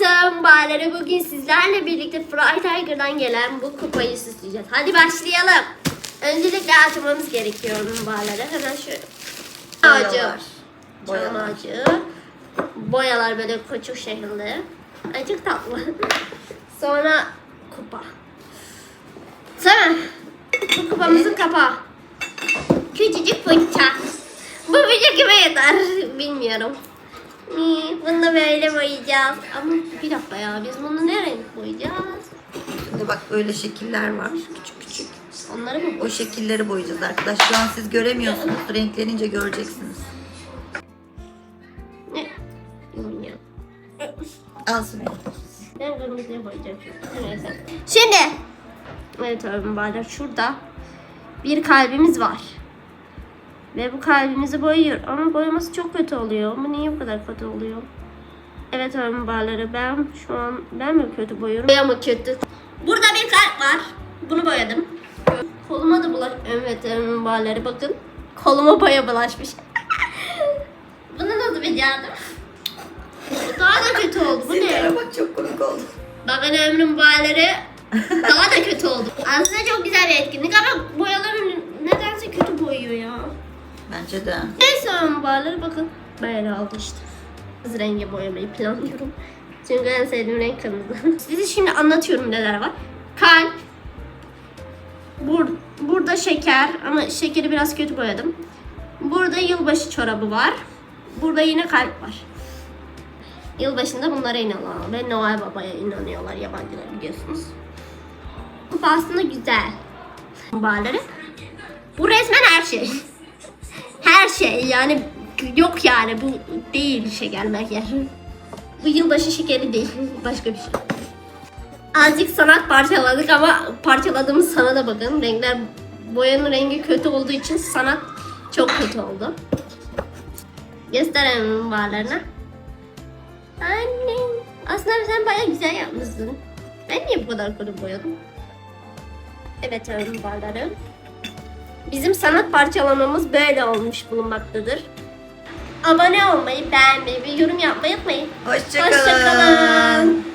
Evet bağları bugün sizlerle birlikte Fry Tiger'dan gelen bu kupayı süsleyeceğiz. Hadi başlayalım. Öncelikle açmamız gerekiyor bağları. Hemen şöyle. Ağacı. Boyalar. Ağacı. Boyalar böyle koçuk şekilde. Ay çok tatlı. Sonra kupa. Sonra bu kupamızın kapağı. Küçücük fırça. Bu fırça kime yeter bilmiyorum. Bunu da böyle boyayacağız. Ama bir dakika ya biz bunu ne renk boyayacağız? Şimdi bak böyle şekiller var. Küçük küçük. Onları mı O şekilleri boyayacağız arkadaşlar. Şu an siz göremiyorsunuz. Renklenince göreceksiniz. Ne? Al Sümeyye. Ben kırmızıya boyayacağım şimdi. Neyse. Şimdi. Evet Bahar şurada bir kalbimiz var. Ve bu kalbimizi boyuyor. Ama boyaması çok kötü oluyor. Bu niye bu kadar kötü oluyor? Evet öğretmenim Bahar'ları ben şu an ben mi kötü boyuyorum? Boya mı kötü? Burada bir kalp var. Bunu boyadım. Koluma da bulaş... Evet öğretmenim Bahar'ları bakın. Koluma boya bulaşmış. Bunu nasıl becerdim? Bu Daha da kötü oldu. Bu ne? Bak çok komik oldu. Bakın ömrüm boyaları daha da kötü oldu. Aslında çok güzel bir etkinlik ama boyaları nedense kötü boyuyor ya. Bence de. Neyse ömrüm boyaları bakın. Böyle oldu işte. Kız rengi boyamayı planlıyorum. Çünkü en sevdiğim renk kırmızı. Size şimdi anlatıyorum neler var. Kalp. Bur burada şeker ama şekeri biraz kötü boyadım. Burada yılbaşı çorabı var. Burada yine kalp var. Yılbaşında bunlara inanıyorlar ve Noel Baba'ya inanıyorlar yabancılar biliyorsunuz. Kupa aslında güzel. Bağları. Bu resmen her şey. Şey yani yok yani bu değil şeker makyaj. Bu yılbaşı şekeri değil başka bir şey. Azıcık sanat parçaladık ama parçaladığımız sanata bakın. Renkler boyanın rengi kötü olduğu için sanat çok kötü oldu. Gösterelim bağlarına. Annem. Aslında sen baya güzel yapmışsın. Ben niye bu kadar kötü boyadım? Evet öğren barları. Bizim sanat parçalamamız böyle olmuş bulunmaktadır. Abone olmayı, beğenmeyi ve yorum yapmayı unutmayın. Hoşçakalın. Hoşçakalın.